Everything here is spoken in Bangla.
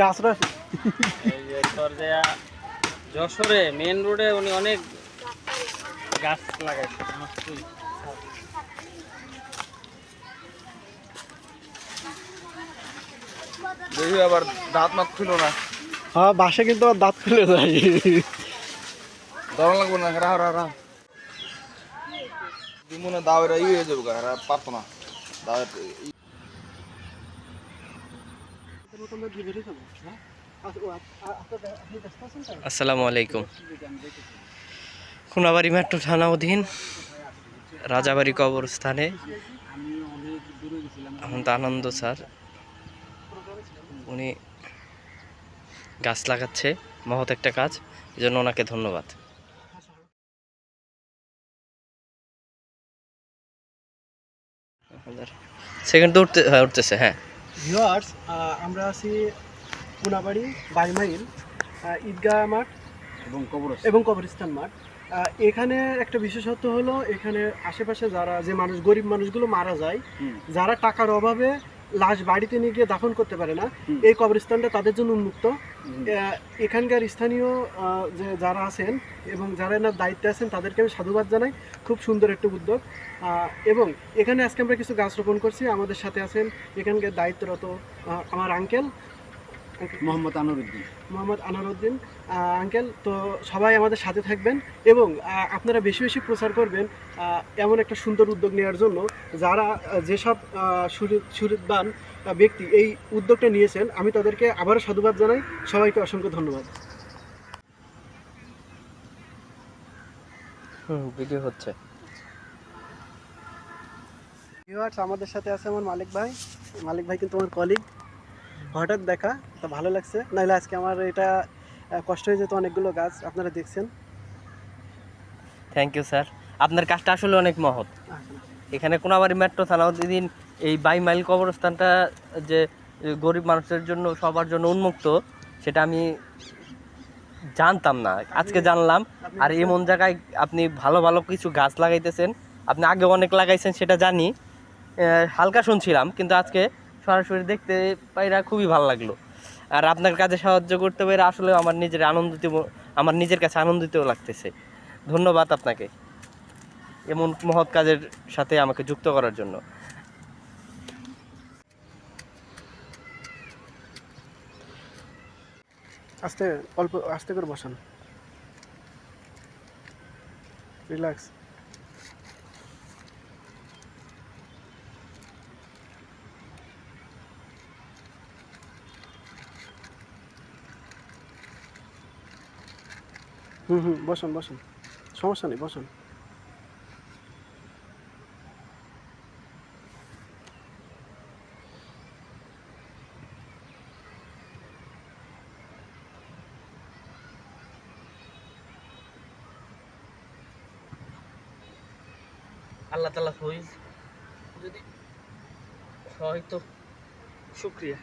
গাছ যশোরে মেন রোডে উনি অনেক গাছ লাগাইছে দেখি আবার দাঁত মাত খুল না। হ্যাঁ বাসে কিন্তু আমার দাঁত খুলে যায়। ধরা লাগবো না রাহ রাহ দিমুনে দাওয়ের ই হয়ে যাব পারতো না। দাওয়ের আসসালামু আলাইকুম। খুনাবাড়ি মেট্রো থানা অধীন রাজাবাড়ি কবরস্থানে আনন্দ আনন্দ স্যার উনি গাছ লাগাচ্ছে মহৎ একটা কাজ এই জন্য ওনাকে ধন্যবাদ। সেকেন্ড তো উঠতে হ্যাঁ উঠতেছে হ্যাঁ। ভিউয়ার্স আমরা আছি পুনাবাড়ি বাইমাইল ঈদগাহ মাঠ এবং কবর এবং কবরস্থান মাঠ। এখানে একটা বিশেষত্ব হলো এখানে আশেপাশে যারা যে মানুষ গরিব মানুষগুলো মারা যায় যারা টাকার অভাবে লাশ বাড়িতে নিয়ে গিয়ে দাফন করতে পারে না। এই কবরস্থানটা তাদের জন্য উন্মুক্ত। এখানকার স্থানীয় যে যারা আছেন এবং যারা এনার দায়িত্বে আছেন তাদেরকে আমি সাধুবাদ জানাই। খুব সুন্দর একটা উদ্যোগ। এবং এখানে আজকে আমরা কিছু গাছ রোপণ করছি। আমাদের সাথে আছেন এখানকার দায়িত্বরত আমার আঙ্কেল মোহাম্মদ আনোরুদ্দিন মোহাম্মদ আনারুদ্দিন আঙ্কেল তো সবাই আমাদের সাথে থাকবেন এবং আপনারা বেশি বেশি প্রচার করবেন এমন একটা সুন্দর উদ্যোগ নেওয়ার জন্য যারা যেসব আহ, ব্যক্তি এই উদ্যোগটা নিয়েছেন আমি তাদেরকে আবারও সাধুবাদ জানাই। সবাইকে অসংখ্য ধন্যবাদ। ভিডিও হচ্ছে। ভিউয়ার্স আমাদের সাথে আছে আমার মালিক ভাই। মালিক ভাই কিন্তু আমার কলিগ হঠাৎ দেখা তো ভালো লাগছে। নাহলে আজকে আমার এটা কষ্ট হয়ে যেত অনেকগুলো গাছ আপনারা দেখছেন। থ্যাংক ইউ স্যার আপনার কাজটা আসলে অনেক মহৎ। এখানে কোনাবাড়ি মেট্রো থানা দিন এই বাই মাইল কবরস্থানটা যে গরিব মানুষের জন্য সবার জন্য উন্মুক্ত সেটা আমি জানতাম না। আজকে জানলাম আর এমন জায়গায় আপনি ভালো ভালো কিছু গাছ লাগাইতেছেন আপনি আগে অনেক লাগাইছেন সেটা জানি। হালকা শুনছিলাম কিন্তু আজকে সরাসরি দেখতে পাইরা খুবই ভালো লাগল। আর আপনার কাজে সাহায্য করতে পেরে আসলে আমার নিজের আনন্দিত, আমার নিজের কাছে আনন্দিত লাগতেছে। ধন্যবাদ আপনাকে এমন মহৎ কাজের সাথে আমাকে যুক্ত করার জন্য। আস্তে, অল্প, আস্তে করে বসান। রিল্যাক্স। হুম হুম বসুন বসুন। সমস্যা নেই বসুন। আল্লাহ তালা হই যদি হয়তো শুক্রিয়া।